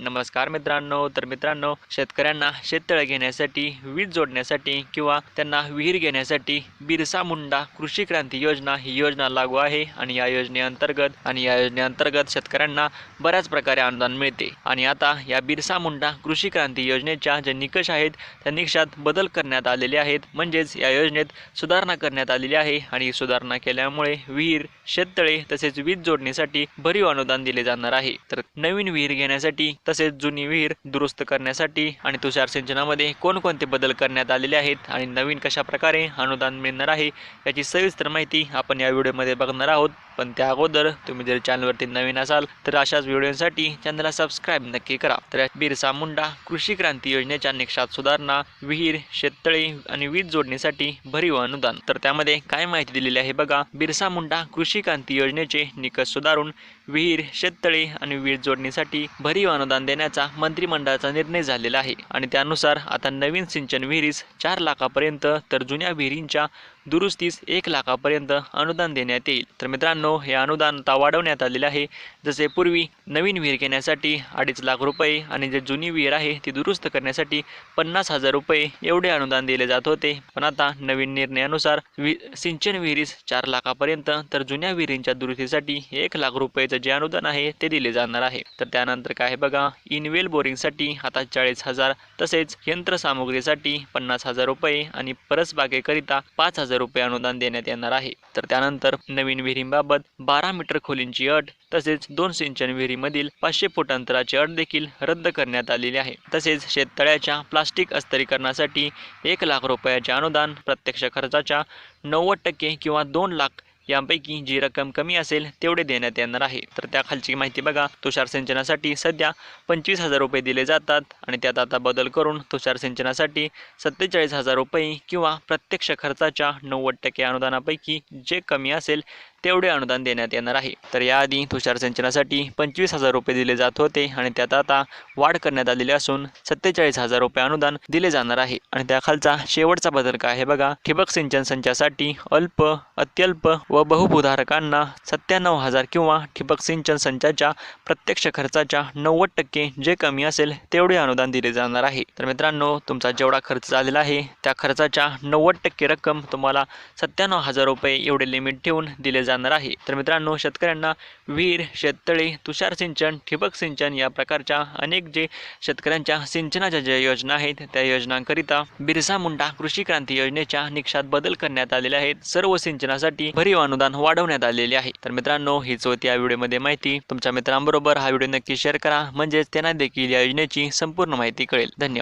नमस्कार मित्रांनो तर मित्रांनो शेतकऱ्यांना शेततळे घेण्यासाठी वीज जोडण्यासाठी किंवा त्यांना विहीर घेण्यासाठी बिरसा मुंडा कृषी क्रांती योजना ही योजना लागू आहे आणि या योजनेअंतर्गत आणि या योजनेअंतर्गत शेतकऱ्यांना बऱ्याच प्रकारे अनुदान मिळते. आणि आता या बिरसा मुंडा कृषी क्रांती योजनेच्या जे निकष आहेत त्या निकषात बदल करण्यात आलेले आहेत. म्हणजेच या योजनेत सुधारणा करण्यात आलेली आहे आणि सुधारणा केल्यामुळे विहीर शेततळे तसेच वीज जोडणीसाठी भरीव अनुदान दिले जाणार आहे. तर नवीन विहीर घेण्यासाठी तसेच जुनी विहीर दुरुस्त करण्यासाठी आणि तुषार सिंचनामध्ये कोणकोणते बदल करण्यात आलेले आहेत आणि नवीन कशा प्रकारे अनुदान मिळणार आहे याची सविस्तर माहिती आपण या व्हिडिओमध्ये बघणार आहोत. पण त्या अगोदर तुम्ही जर चॅनलवरती नवीन असाल तर अशाच व्हिडिओसाठी चॅनलला सबस्क्राईब नक्की करा. तर बिरसा मुंडा कृषी क्रांती योजनेच्या निकषात सुधारणा विहीर शेततळे आणि वीज जोडणीसाठी भरीव अनुदान. तर त्यामध्ये काय माहिती दिलेली आहे बघा. बिरसा मुंडा कृषी क्रांती योजनेचे निकष सुधारून विहीर शेततळे आणि वीज जोडणीसाठी भरीव अनुदान देण्याचा मंत्रिमंडळाचा निर्णय झालेला आहे. आणि त्यानुसार आता नवीन सिंचन विहिरीस चार लाखापर्यंत तर जुन्या विहिरींच्या दुरुस्तीस एक लाखापर्यंत अनुदान देण्यात येईल. तर मित्रांनो हे अनुदान आता वाढवण्यात आलेले आहे. जसे पूर्वी नवीन विहीर घेण्यासाठी अडीच लाख रुपये आणि जे जुनी विहीर आहे ती दुरुस्त करण्यासाठी पन्नास हजार रुपये एवढे अनुदान दिले जात होते. पण आता नवीन निर्णयानुसार वि सिंचन विहिरीस चार लाखापर्यंत तर जुन्या विहिरींच्या दुरुस्तीसाठी एक लाख रुपयेचं जे अनुदान आहे ते दिले जाणार आहे. तर त्यानंतर काय आहे बघा इनवेल बोरिंगसाठी आता चाळीस हजार तसेच यंत्रसामुग्रीसाठी पन्नास हजार रुपये आणि परसबागेकरिता पाच हजार रुपये अनुदान देण्यात येणार आहे. तर त्यानंतर नवीन विहिरींबाबत बारा मीटर खोलींची अट तसेच दोन सिंचन विहिरीमधील पाचशे फूट अंतराची अट देखील रद्द करण्यात आलेली आहे. तसेच शेततळ्याच्या प्लास्टिक अस्तरीकरणासाठी एक लाख रुपयाचे अनुदान प्रत्यक्ष खर्चाच्या नव्वद टक्के किंवा दोन लाख यांपैकी जी रक्कम कमी असेल तेवढे देण्यात येणार आहे. तर त्या खालची माहिती बघा. तुषार सिंचनासाठी सध्या पंचवीस हजार रुपये दिले जातात आणि त्यात आता बदल करून तुषार सिंचनासाठी सत्तेचाळीस हजार रुपये किंवा प्रत्यक्ष खर्चाच्या नव्वद टक्के अनुदानापैकी जे कमी असेल तेवढे अनुदान देण्यात येणार आहे. तर याआधी तुषार सिंचनासाठी पंचवीस हजार रुपये दिले जात होते आणि त्यात आता वाढ करण्यात आलेली असून सत्तेचाळीस हजार रुपये अनुदान दिले जाणार आहे. आणि त्याखालचा शेवटचा बदल काय आहे बघा. ठिबक सिंचन संचासाठी अल्प अत्यल्प व बहुभूधारकांना सत्त्याण्णव हजार किंवा ठिबक सिंचन संचाच्या प्रत्यक्ष खर्चाच्या नव्वद टक्के जे कमी असेल तेवढे अनुदान दिले जाणार आहे. तर मित्रांनो तुमचा जेवढा खर्च झालेला आहे त्या खर्चाच्या नव्वद टक्के रक्कम तुम्हाला सत्त्याण्णव हजार रुपये एवढे लिमिट ठेवून दिले जाणार आहे. तर मित्रांनो शेतकऱ्यांना विहीर शेततळे तुषार सिंचन ठिबक सिंचन या प्रकारच्या अनेक जे शेतकऱ्यांच्या सिंचनाच्या ज्या योजना आहेत त्या योजनांकरिता बिरसा मुंडा कृषी क्रांती योजनेच्या निकषात बदल करण्यात आलेले आहेत. सर्व सिंचनासाठी भरीव अनुदान वाढवण्यात आलेले आहे. तर मित्रांनो हीच होती या व्हिडिओमध्ये माहिती. तुमच्या मित्रांबरोबर हा व्हिडिओ नक्की शेअर करा. म्हणजेच त्यांना देखील या योजनेची संपूर्ण माहिती कळेल. धन्यवाद.